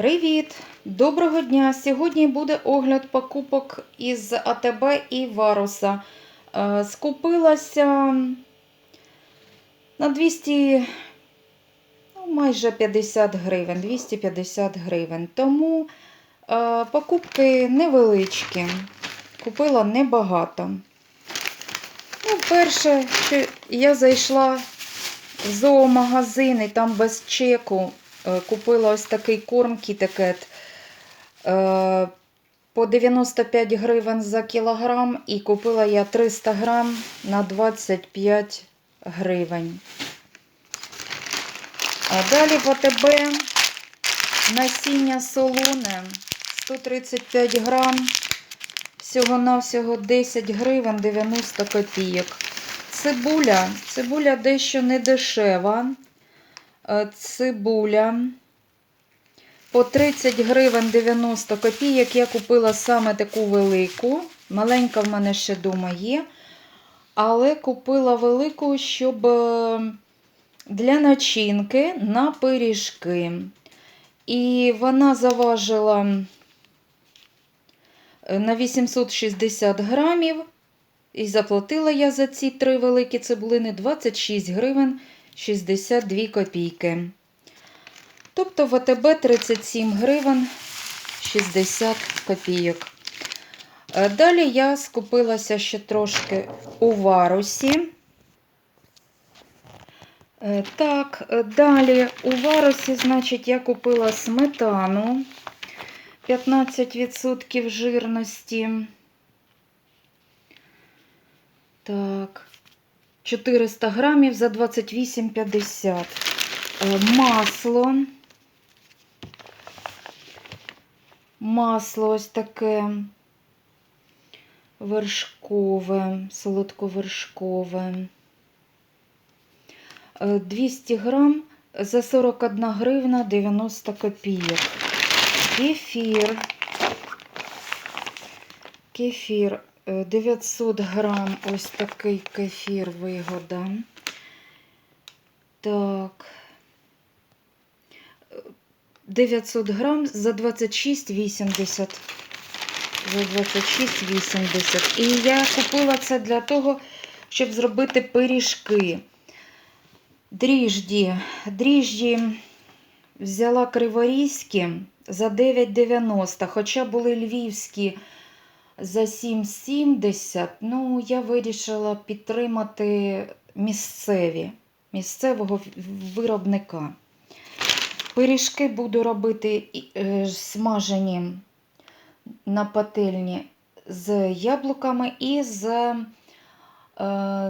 Привіт! Доброго дня! Сьогодні буде огляд покупок із АТБ і Варуса. Е, Скупилася на 200, ну, майже 50 гривень, 250 гривень. Тому е, покупки невеличкі. Купила небагато. Ну, перше, що я зайшла в зоомагазин і там без чеку купила ось такий корм кітекет е, по 95 гривень за кілограм і купила я 300 грам на 25 гривень. А далі в АТБ насіння солоне 135 грам, всього-навсього 10 гривень 90 копійок. Цибуля. Цибуля дещо не дешева. Е, Цибуля по 30 гривень 90 копійок. Я купила саме таку велику. Маленька в мене ще вдома є. Але купила велику, щоб е, для начинки на пиріжки. І вона заважила е, на 860 грамів. І заплатила я за ці три великі цибулини 26 гривень 62 копійки. Тобто в АТБ 37 гривень 60 копійок. Е, Далі я скупилася ще трошки у варусі. Е, Так, е, далі у варусі, значить, я купила сметану 15% жирності. Так, 400 грамів за 28,50. Е, Масло. Масло ось таке вершкове, солодковершкове. Е, 200 грам за 41 гривна 90 копійок. Кефір. Кефір Е, 900 грам ось такий кефір вигода. Так. Е, 900 грам за 26,80. За 26,80. І я купила це для того, щоб зробити пиріжки. Дріжджі. Дріжджі взяла криворізькі за 9,90, хоча були львівські за 7,70. Ну, я вирішила підтримати місцеві, місцевого виробника. Пиріжки буду робити е, смажені на пательні з яблуками і з е,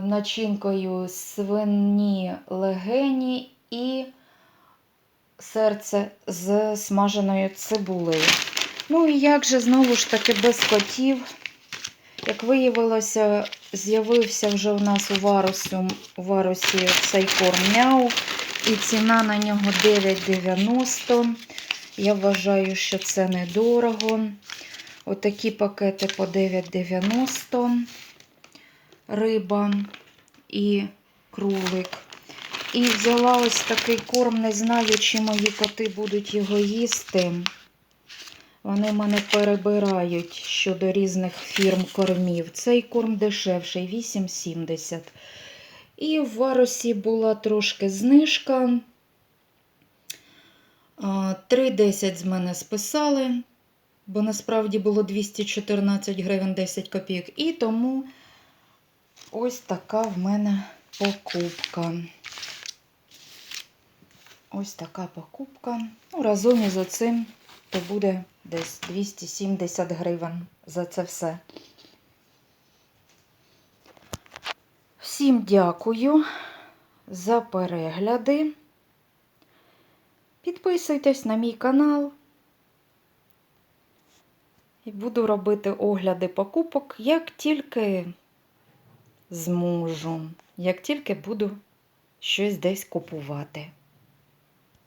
начинкою свині легені і серце з смаженою цибулею. Ну і як же знову ж таки без котів. Як виявилося, з'явився вже у нас у варусі, у варусі цей корм мяу. І ціна на нього 9,90. Я вважаю, що це недорого. Отакі пакети по 9,90. Риба і кролик. І взяла ось такий корм, не знаю, чи мої коти будуть його їсти. Вони мене перебирають щодо різних фірм кормів. Цей корм дешевший 8,70. І в варусі була трошки знижка. 3,10 з мене списали, бо насправді було 214 гривень 10 копійок. І тому ось така в мене покупка. Ось така покупка. Ну, разом із оцим то буде десь 270 гривень за це все. Всім дякую за перегляди. Підписуйтесь на мій канал. І буду робити огляди покупок, як тільки зможу, як тільки буду щось десь купувати.